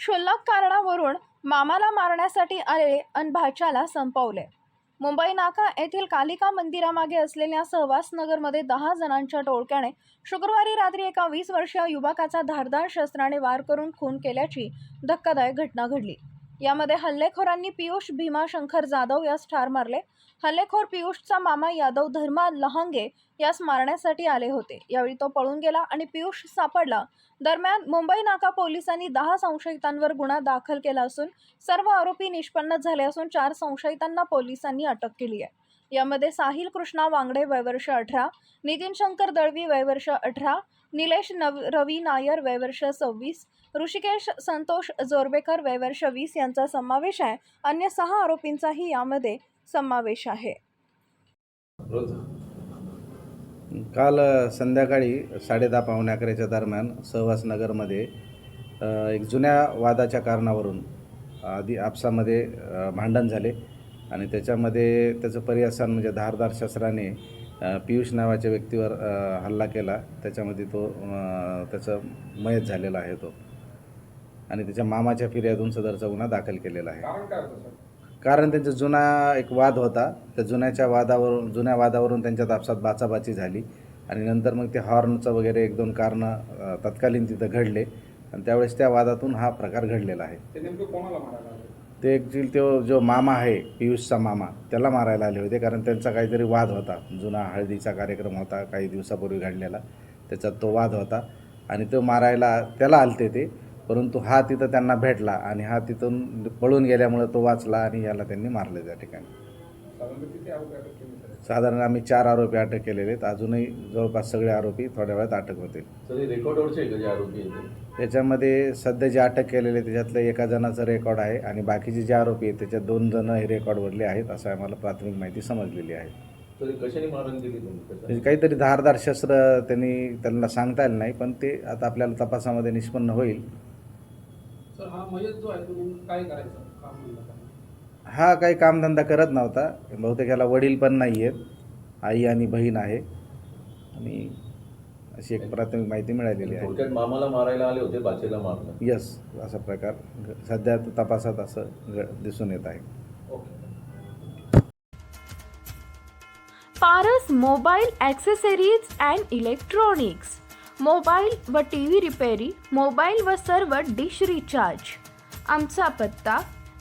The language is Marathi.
क्षुल्लक कारणावरून मामाला मारण्यासाठी आलेले अन भाच्याला संपवले. मुंबई नाका येथील कालिका मंदिरामागे असलेल्या सहवासनगरमध्ये दहा जणांच्या टोळक्याने शुक्रवारी रात्री एका वीस वर्षीय युवकाचा धारदार शस्त्राने वार करून खून केल्याची धक्कादायक घटना घडली. यामध्ये हल्लेखोरांनी पियुष भीमा शंकर जाधव यास ठार मारले. हल्लेखोर पियुषचा मामा यादव धर्मा लहांगे यास मारण्यासाठी आले होते. यावेळी तो पळून गेला आणि पियुष सापडला. दरम्यान मुंबई नाका पोलिसांनी दहा संशयितांवर गुन्हा दाखल केला असून सर्व आरोपी निष्पन्न झाले असून चार संशयितांना पोलिसांनी अटक केली आहे. यामध्ये साहिल कृष्णा वांगडे वयवर्ष अठरा नितीन शंकर दळवी वयवर्ष अठरा निलेश नव रवी नायर वयवर्ष सव्वीस ऋषिकेश संतोष जोरबेकर वयवर्ष वीस यांचा समावेश आहे. अन्य सहा आरोपींचाही यामध्ये समावेश आहे. काल संध्याकाळी साडेदहा पावणे अकराच्या दरम्यान सहवास नगरमध्ये अ, एक जुन्या वादाच्या कारणावरून आधी आपसामध्ये भांडण झाले. आणि त्याच्यामध्ये त्याचं पर्यासन म्हणजे धारदार शस्त्राने पियुष नावाच्या व्यक्तीवर हल्ला केला. त्याच्यामध्ये तो त्याचं मयत झालेला आहे तो. आणि त्याच्या मामाच्या फिर्यादून सदरचा गुन्हा दाखल केलेला आहे. कारण त्यांचा जुना एक वाद होता. त्या जुन्याच्या वादावरून जुन्या वादावरून त्यांच्यात आपसात बाचाबाची झाली. आणि नंतर मग ते हॉर्नचं वगैरे एक दोन कारणं तत्कालीन तिथं घडले. आणि त्यावेळेस त्या वादातून हा प्रकार घडलेला आहे. ते नेमकं ॲक्च्युली तो जो मामा आहे पियुषचा मामा त्याला मारायला आले होते कारण त्यांचा काहीतरी वाद होता. जुना हळदीचा कार्यक्रम होता काही दिवसापूर्वी घडलेला. त्याचा तो वाद होता. आणि तो मारायला त्याला आलते ते परंतु हा तिथं त्यांना भेटला आणि हा तिथून पळून गेल्यामुळं तो वाचला आणि याला त्यांनी मारले त्या ठिकाणी. साधारण आम्ही चार आरोपी अटक केलेले आहेत. अजूनही जवळपास सगळे आरोपी थोड्या वेळात अटक होतील. आरोपी? त्याच्यामध्ये सध्या जे अटक केलेले त्याच्यातलं एका जणाचं रेकॉर्ड आहे आणि बाकीचे जे आरोपी आहेत त्याच्यात दोन जण हे रेकॉर्डवरले आहेत असं आम्हाला प्राथमिक माहिती समजलेली आहे. तर ते कशाने मारून दिली तुम्ही? म्हणजे काहीतरी धारदार शस्त्र त्यांनी त्यांना सांगता आलं नाही पण ते आता आपल्याला तपासामध्ये निष्पन्न होईल. सर हा मयत जो आहे तो काय करायचं? हा काही कामधंदा करत नव्हता. बहुतेक याला वडील पण नाही आहेत आई आणि बहीण आहे. आणि अशी एक प्राथमिक माहिती मिळालेली आहे. थोडक्यात मामाला मारायला आले होते बाचेला मारलं. यस असा प्रकार. घ- सध्या तपासात असं घ- दिसून येत आहे. Okay Paras mobile accessories and electronics. Mobile व टी व्ही रिपेरी मोबाईल व सर्व डिश रिचार्ज. आमचा पत्ता